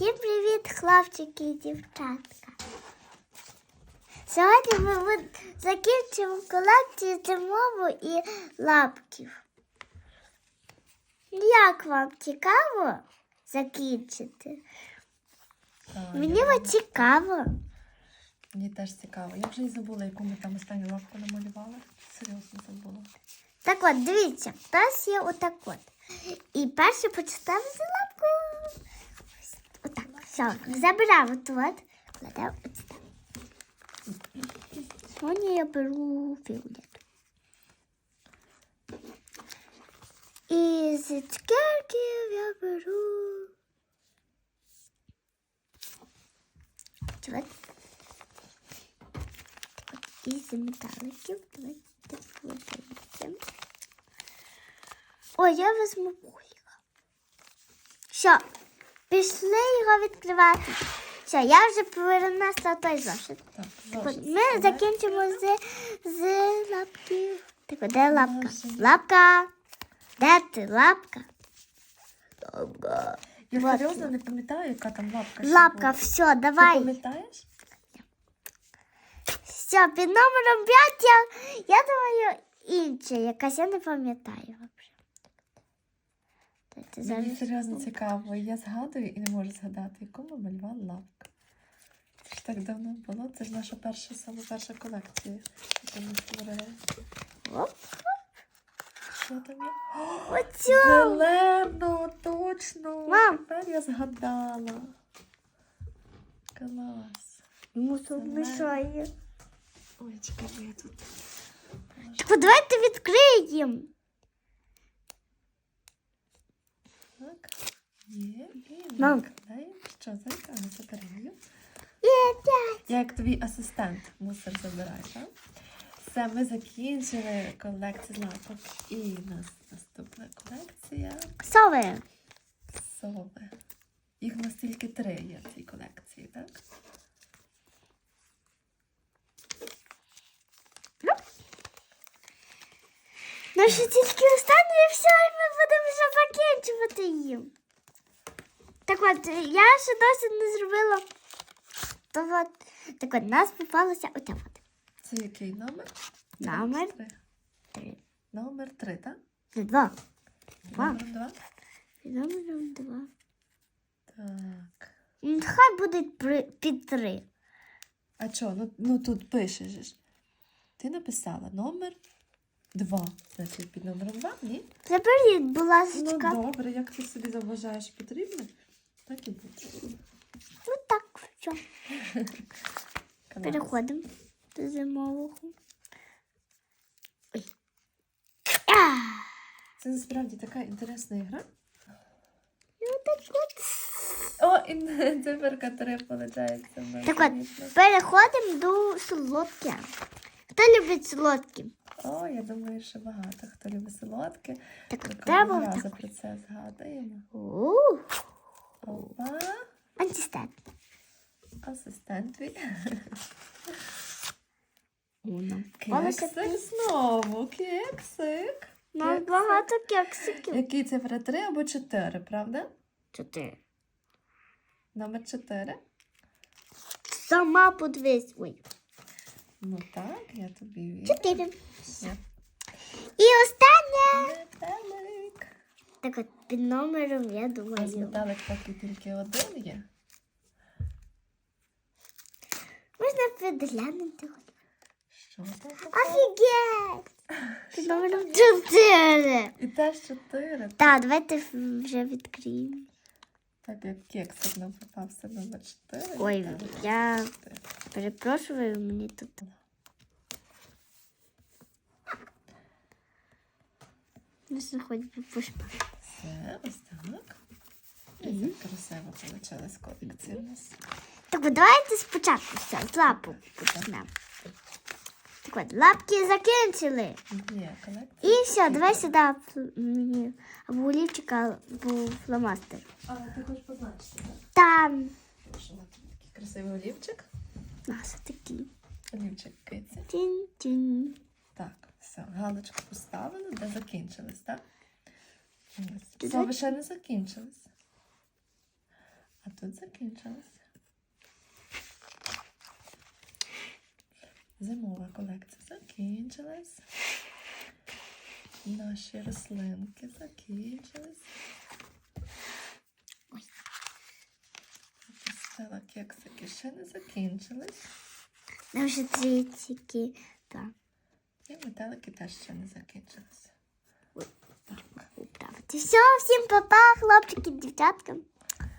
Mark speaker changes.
Speaker 1: Всім привіт, хлопчики і дівчатка. Сьогодні ми закінчимо колекцію зимову і лапків. Як вам цікаво закінчити? Мені
Speaker 2: я-
Speaker 1: цікаво.
Speaker 2: Мені теж цікаво. Я вже і забула, яку ми там останню лапку намалювали. Серйозно забула.
Speaker 1: Так от, дивіться, в нас є отак от. І перше почитаємо за лапку. Ось Отак. Все, забираємо тут. Кладемо ось так. Сьогодні я беру фіолет. І з цукерків я беру. Чувак. І з металиків. Давайте подивимося. Ой, я візьму пуліка. Все, Пішли його відкривати. Все, я вже перенесла той зошит.
Speaker 2: Так, зошит
Speaker 1: Ми закінчимо з, з лапків. Так, де лапка? Лапка. Де ти, лапка? Лапка.
Speaker 2: Я
Speaker 1: Вот.
Speaker 2: серйозно не пам'ятаю, яка там лапка. ще
Speaker 1: Лапка,
Speaker 2: була.
Speaker 1: все,
Speaker 2: Ти
Speaker 1: давай.
Speaker 2: пам'ятаєш?
Speaker 1: Все, під номером 5 я, я думаю, інше, якась я не пам'ятаю взагалі.
Speaker 2: Мені
Speaker 1: зараз.
Speaker 2: серйозно цікаво. Я згадую і не можу згадати, яку ми малювали лапку. Це ж так давно було. Це ж наша перша, саме перша колекція, яку ми створили.
Speaker 1: Оп.
Speaker 2: Що там є?
Speaker 1: Оцю.
Speaker 2: Зелено, точно.
Speaker 1: Мам.
Speaker 2: Тепер я згадала. Клас.
Speaker 1: Тут
Speaker 2: Зелене.
Speaker 1: мішає.
Speaker 2: Ой, чекай, я тут. положу.
Speaker 1: Так давайте відкриємо.
Speaker 2: Так. Є. І
Speaker 1: Мам.
Speaker 2: накладаємо. Що, зайка? Не забираю.
Speaker 1: Є п'ять.
Speaker 2: Я як твій асистент мусор забирай, так? Все, ми закінчили колекцію лапок. І у нас наступна колекція
Speaker 1: Сови.
Speaker 2: сови. Їх у нас тільки три є в цій колекції, так?
Speaker 1: Наші тільки останні і все, і ми будемо вже закінчувати їм. Так от, я ще досі не зробила. То от, так от, нас попалося оте от.
Speaker 2: Це який номер?
Speaker 1: Номер
Speaker 2: Три.
Speaker 1: три.
Speaker 2: Номер три, так?
Speaker 1: Два. Два.
Speaker 2: Номер два.
Speaker 1: Номером два.
Speaker 2: Так.
Speaker 1: Хай буде при- під три.
Speaker 2: А що? Ну, ну тут пишеш. же ж. Ти написала номер два. Значить, під номером два? Ні?
Speaker 1: Заберіть, будь
Speaker 2: Ну добре, як ти собі заважаєш потрібно, так і буде.
Speaker 1: Ну так, все. Переходимо до зимового. Ой.
Speaker 2: Це насправді така інтересна ігра.
Speaker 1: Ну так от.
Speaker 2: О, і циферка 3 виходить.
Speaker 1: Так от, переходимо до солодке. Хто любить солодкі?
Speaker 2: О, я думаю, що багато хто любить солодке.
Speaker 1: Так треба так.
Speaker 2: про це згадуємо. Опа,
Speaker 1: антистат.
Speaker 2: асистент твій.
Speaker 1: Уно.
Speaker 2: Кексик знову, кексик.
Speaker 1: Нам багато кексиків.
Speaker 2: Який цифра 3 або 4, правда?
Speaker 1: Чотири.
Speaker 2: Номер 4.
Speaker 1: Сама подивись. Ой.
Speaker 2: Ну так, я тобі вірю.
Speaker 1: Чотири.
Speaker 2: Все.
Speaker 1: І останнє.
Speaker 2: Метелик.
Speaker 1: Так от, під номером, я
Speaker 2: У нас
Speaker 1: думаю.
Speaker 2: метелик поки тільки один є.
Speaker 1: Можна підглянути.
Speaker 2: Що там? таке?
Speaker 1: Офігеть! Під номером чотири.
Speaker 2: І теж 4.
Speaker 1: Так, давайте вже відкриємо.
Speaker 2: Так як кексик нам попався номер 4.
Speaker 1: Ой, я перепрошую, мені тут. Хоч би пошпати.
Speaker 2: Все, ось так. Так красиво вийшла колекція у нас.
Speaker 1: Так от давайте спочатку все, з лапу почнемо. Так от, лапки закінчили.
Speaker 2: Є.
Speaker 1: І все, давай сюди мені або олівчика, або фломастер.
Speaker 2: А, ти хочеш позначити, так?
Speaker 1: Там
Speaker 2: такий красивий олівчик.
Speaker 1: у нас такі.
Speaker 2: Олівчик киці.
Speaker 1: Тін-тін.
Speaker 2: Галочку поставили, де закінчились, так? Ось.
Speaker 1: Ти
Speaker 2: ще не закінчились. А тут закінчилась. Зимова колекція закінчилась. Наші рослинки закінчились.
Speaker 1: Ой.
Speaker 2: Стела кексики ще не закінчились.
Speaker 1: Нам вже трицькі. Так,
Speaker 2: І метелики теж ще не закінчилися. Так.
Speaker 1: Це Все, всім папа, хлопчики, дівчатка.